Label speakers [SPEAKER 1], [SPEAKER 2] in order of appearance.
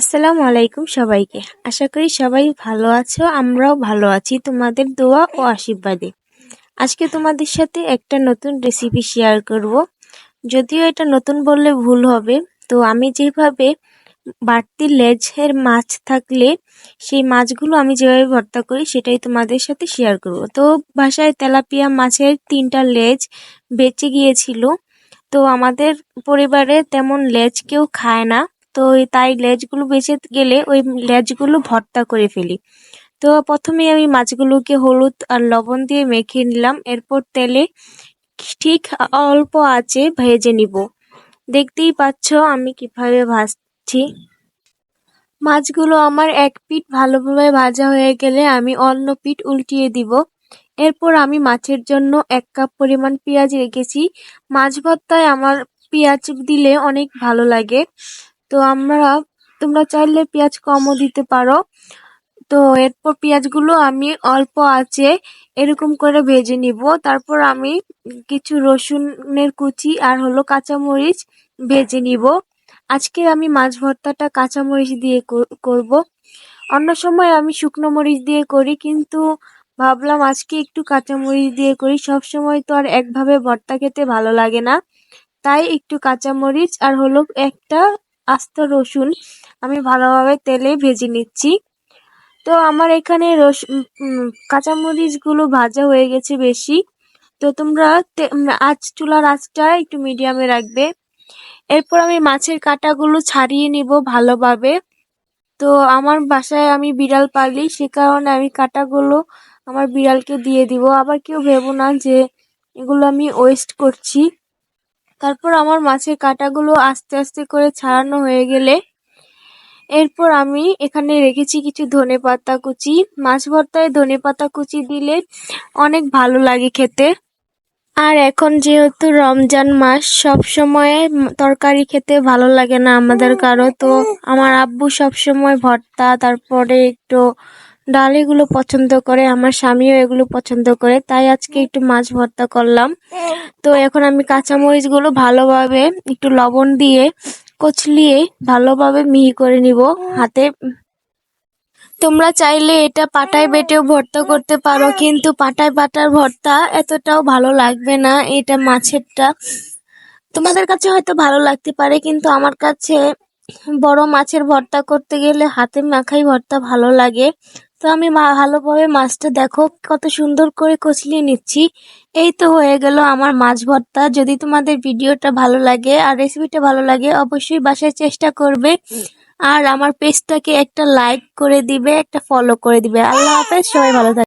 [SPEAKER 1] আসসালামু আলাইকুম সবাইকে। আশা করি সবাই ভালো আছো, আমরাও ভালো আছি। তোমাদের দোয়া ও আশীর্বাদে। আজকে তোমাদের সাথে একটা নতুন রেসিপি শেয়ার করব। যদিও এটা নতুন বললে ভুল হবে, তো আমি যেভাবে বাড়তি লেজের মাছ থাকলে সেই মাছগুলো আমি যেভাবে ভর্তা করি সেটাই তোমাদের সাথে শেয়ার করব। তো বাসায় তেলাপিয়া মাছের তিনটা লেজ বেঁচে গিয়েছিল, তো আমাদের পরিবারে তেমন লেজ কেউ খায় না। তো তাই লেজগুলো বেঁচে গেলে ওই লেজগুলো ভর্তা করে ফেলি। তো প্রথমে আমি মাছগুলোকে হলুদ আর লবণ দিয়ে মেখে নিলাম। এরপর তেলে ঠিক অল্প আছে ভেজে নিব। দেখতেই পাচ্ছ আমি কীভাবে ভাজছি। মাছগুলো আমার এক পিঠ ভালোভাবে ভাজা হয়ে গেলে আমি অন্য পিঠ উল্টিয়ে দিব। এরপর আমি মাছের জন্য এক কাপ পরিমাণ পেঁয়াজ রেখেছি। মাছ ভর্তায় আমার পেঁয়াজ দিলে অনেক ভালো লাগে। তো আমরা, তোমরা চাইলে পেঁয়াজ কমও দিতে পারো। তো এরপর পেঁয়াজগুলো আমি অল্প আছে এরকম করে ভেজে নিব। তারপর আমি কিছু রসুনের কুচি আর হলো কাঁচামরিচ ভেজে নিব। আজকে আমি মাছ ভর্তাটা কাঁচামরিচ দিয়ে করব। অন্য সময় আমি শুকনো মরিচ দিয়ে করি, কিন্তু ভাবলাম আজকে একটু কাঁচামরিচ দিয়ে করি। সব সময় তো আর একভাবে ভর্তা খেতে ভালো লাগে না। তাই একটু কাঁচামরিচ আর হলো একটা আস্ত রসুন আমি ভালোভাবে তেলে ভেজে নিচ্ছি। তো আমার এখানে রসুন কাঁচামরিচগুলো ভাজা হয়ে গেছে বেশি। তো তোমরা আঁচ, চুলার আঁচটা একটু মিডিয়ামে রাখবে। এরপর আমি মাছের কাঁটাগুলো ছাড়িয়ে নিব ভালোভাবে। তো আমার বাসায় আমি বিড়াল পালি, সে কারণে আমি কাঁটাগুলো আমার বিড়ালকে দিয়ে দিব। আবার কেউ ভেবো না যে এগুলো আমি ওয়েস্ট করছি। তারপর আমার মাছের কাঁটাগুলো আস্তে আস্তে করে ছাড়ানো হয়ে গেলে এরপর আমি এখানে রেখেছি কিছু ধনে পাতা কুচি। মাছ ভর্তায় ধনে পাতা কুচি দিলে অনেক ভালো লাগে খেতে। আর এখন যেহেতু রমজান মাস, সব সময় তরকারি খেতে ভালো লাগে না আমাদের কারও। তো আমার আব্বু সব সময় ভর্তা, তারপরে একটু ডাল এগুলো পছন্দ করে, আমার স্বামীও এগুলো পছন্দ করে। তাই আজকে একটু মাছ ভর্তা করলাম। তো এখন আমি কাঁচামরিচগুলো ভালোভাবে একটু লবণ দিয়ে কচলিয়ে ভালোভাবে মিহি করে নিব হাতে। তোমরা চাইলে এটা পাটায় বেটেও ভর্তা করতে পারো, কিন্তু পাটায় বাটার ভর্তা এতটাও ভালো লাগবে না, এটা মাছেরটা। তোমাদের কাছে হয়তো ভালো লাগতে পারে, কিন্তু আমার কাছে বড় মাছের ভর্তা করতে গেলে হাতে মাখাই ভর্তা ভালো লাগে। তো আমি ভালোভাবে মাছটা দেখো, কত সুন্দর করে কচলিয়ে নিচ্ছি। এই তো হয়ে গেল আমার মাছ ভর্তা। যদি তোমাদের ভিডিওটা ভালো লাগে আর রেসিপিটা ভালো লাগে, অবশ্যই বাসায় চেষ্টা করবে। আর আমার পেজটাকে একটা লাইক করে দিবে, একটা ফলো করে দিবে। আল্লাহ হাফেজ, সবাই ভালো থাকে